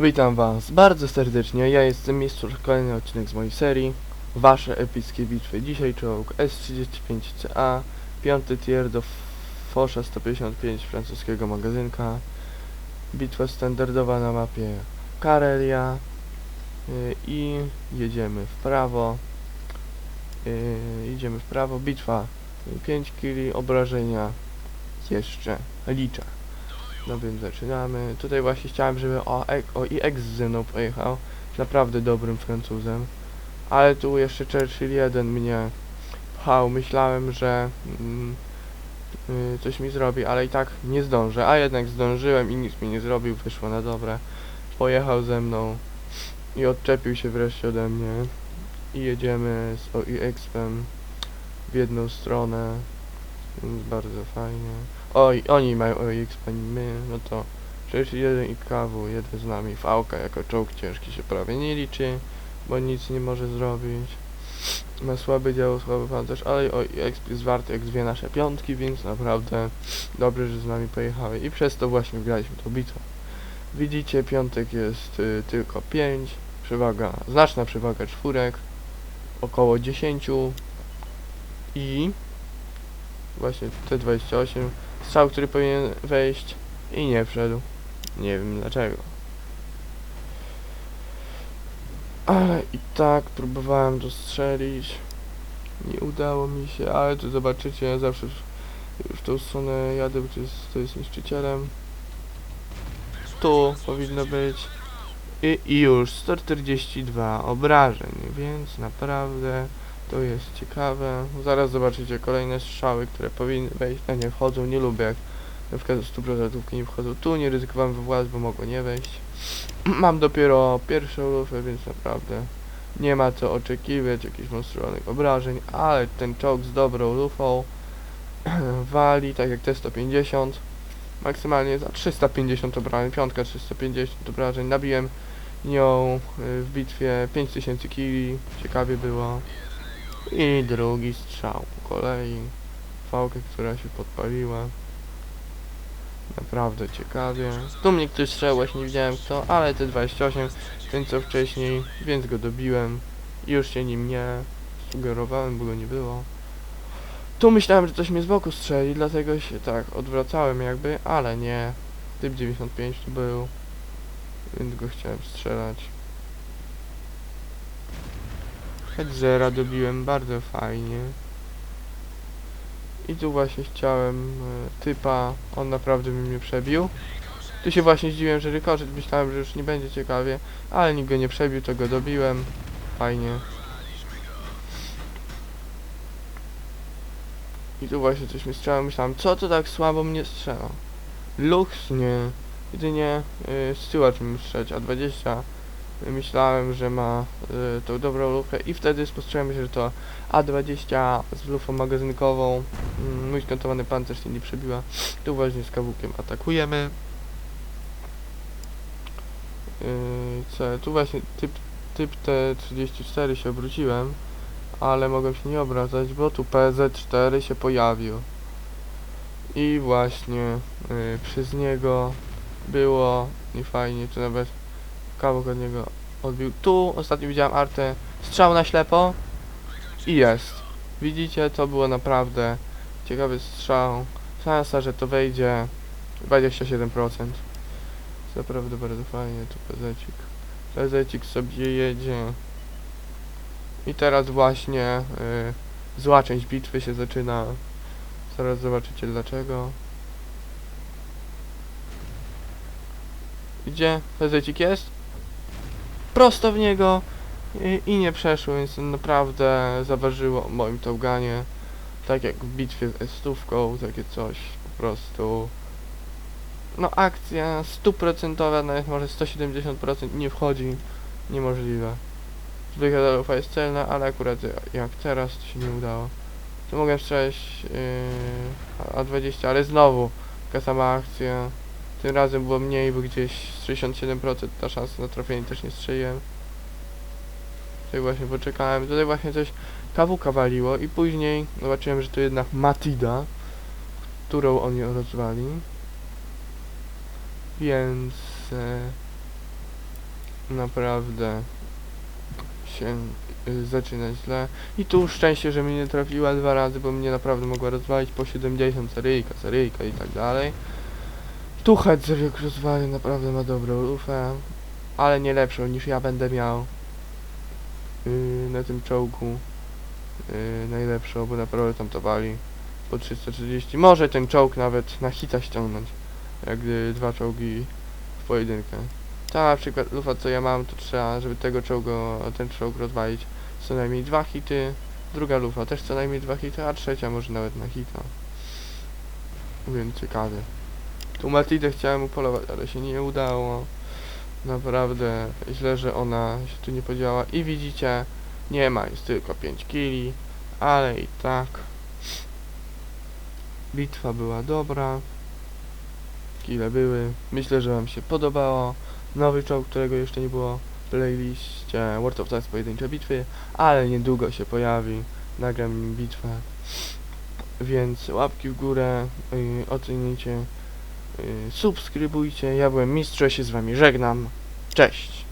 Witam was bardzo serdecznie, ja jestem Mistrz, kolejny odcinek z mojej serii. Wasze epickie bitwy. Dzisiaj czołg S35CA, piąty tier do Fosza 155 francuskiego magazynka. Bitwa standardowa na mapie Karelia. Yy, i jedziemy w prawo. Yy, Idziemy w prawo, bitwa 5 kili, obrażenia jeszcze liczę no więc zaczynamy. Tutaj właśnie chciałem, żeby o, o EX ze mną pojechał. Naprawdę dobrym Francuzem. Ale tu jeszcze Churchill 1 mnie pchał. Myślałem, że mm, y, coś mi zrobi, ale i tak nie zdążę. A jednak zdążyłem i nic mi nie zrobił. Wyszło na dobre. Pojechał ze mną i odczepił się wreszcie ode mnie. I jedziemy z OEX-em w jedną stronę. Więc bardzo fajnie. Oj, oni mają OX, pani my, no to przecież jeden i KW, jeden z nami. Fałka jako czołg ciężki się prawie nie liczy, bo nic nie może zrobić. Ma słaby dział, słaby pancerz, ale OX jest warty jak dwie nasze piątki, więc naprawdę dobrze, że z nami pojechały. I przez to właśnie wygraliśmy tą bitwę. Widzicie, piątek jest y, tylko 5, przewaga, znaczna przewaga czwórek, około 10 i właśnie T28 strzał, który powinien wejść i nie wszedł. Nie wiem dlaczego. Ale i tak próbowałem to strzelić. Nie udało mi się, ale tu zobaczycie, ja zawsze w tą stronę jadę, bo to jest, to jest niszczycielem. Tu powinno być. I, I już 142 obrażeń, więc naprawdę to jest ciekawe. Zaraz zobaczycie kolejne strzały, które powinny wejść, a nie wchodzą. Nie lubię jak na przykład 100% nie wchodzą. Tu nie ryzykowałem wywołać, bo mogło nie wejść. Mam dopiero pierwszą lufę, więc naprawdę nie ma co oczekiwać jakichś monstrualnych obrażeń, ale ten czołg z dobrą lufą wali, tak jak T-150. Maksymalnie za 350 obrażeń, piątka 350 obrażeń. Nabiłem nią y, w bitwie 5000 kili, ciekawie było. I drugi strzał po kolei. Fałkę, która się podpaliła. Naprawdę ciekawie. Tu mnie ktoś strzał, właśnie nie widziałem kto, ale te 28, ten co wcześniej, więc go dobiłem. Już się nim nie sugerowałem, bo go nie było. Tu myślałem, że coś mnie z boku strzeli, dlatego się tak odwracałem jakby, ale nie. Typ 95 tu był, więc go chciałem strzelać. Hedzera dobiłem bardzo fajnie. I tu właśnie chciałem e, typa, on naprawdę by mnie przebił. Tu się właśnie zdziwiłem, że rykoszet, myślałem, że już nie będzie ciekawie, ale nikt go nie przebił, to go dobiłem. Fajnie. I tu właśnie coś mi strzela, myślałem, co to tak słabo mnie strzela? Lux nie. Jedynie y, Stewart mi strzelić, a 20 myślałem, że ma y, tą dobrą lufę i wtedy spostrzegłem że to A20 z lufą magazynkową mm, mój skontowany pancerz się nie przebiła. Tu właśnie z kawukiem atakujemy. Yy, co, tu właśnie typ, typ T34 się obróciłem ale mogłem się nie obracać, bo tu PZ4 się pojawił. I właśnie yy, przez niego było niefajnie, tu nawet kawałek od niego odbił. Tu ostatnio widziałem artę strzał na ślepo i jest. Widzicie, to było naprawdę ciekawy strzał. Szansa, że to wejdzie 27%. Naprawdę bardzo fajnie, tu pezecik. Pezecik sobie jedzie. I teraz właśnie y, zła część bitwy się zaczyna. Zaraz zobaczycie dlaczego. Gdzie pezecik jest? Prosto w niego i, i nie przeszło, więc naprawdę zaważyło moim tałganie. Tak jak w bitwie z stówką, takie coś po prostu. No akcja stuprocentowa, nawet może 170% nie wchodzi, niemożliwe. Zwykle lufa jest celna, ale akurat jak teraz to się nie udało. To mogłem strzelać yy, A20, ale znowu taka sama akcja. Tym razem było mniej, bo gdzieś z 67% ta szansa na trafienie też nie strzeliłem. Tutaj właśnie poczekałem. Tutaj właśnie coś kawuka waliło i później zobaczyłem, że to jednak Matida, którą oni rozwali. Więc... E, naprawdę się y, zaczyna źle. I tu szczęście, że mnie nie trafiła dwa razy, bo mnie naprawdę mogła rozwalić po 70 seryjka, seryjka i tak dalej. Tu Hedzewiek rozwali, naprawdę ma dobrą lufę, ale nie lepszą niż ja będę miał yy, na tym czołgu. Yy, najlepszą, bo naprawdę tam to wali po 330. Może ten czołg nawet na hita ściągnąć, jak gdy dwa czołgi w pojedynkę. Ta na przykład lufa co ja mam, to trzeba, żeby tego czołgu, ten czołg rozwalić co najmniej dwa hity. Druga lufa też co najmniej dwa hity, a trzecia może nawet na hita. Więc ciekawie. Tu Matidę chciałem upolować, ale się nie udało. Naprawdę źle, że ona się tu nie podziała. I widzicie, nie ma, jest tylko 5 kili, ale i tak. Bitwa była dobra. Kile były. Myślę, że Wam się podobało. Nowy czołg, którego jeszcze nie było w playliście World of Tanks pojedyncze bitwy, ale niedługo się pojawi. Nagram bitwę. Więc łapki w górę, yy, ocenijcie, subskrybujcie. Ja byłem mistrz, się z Wami żegnam. Cześć!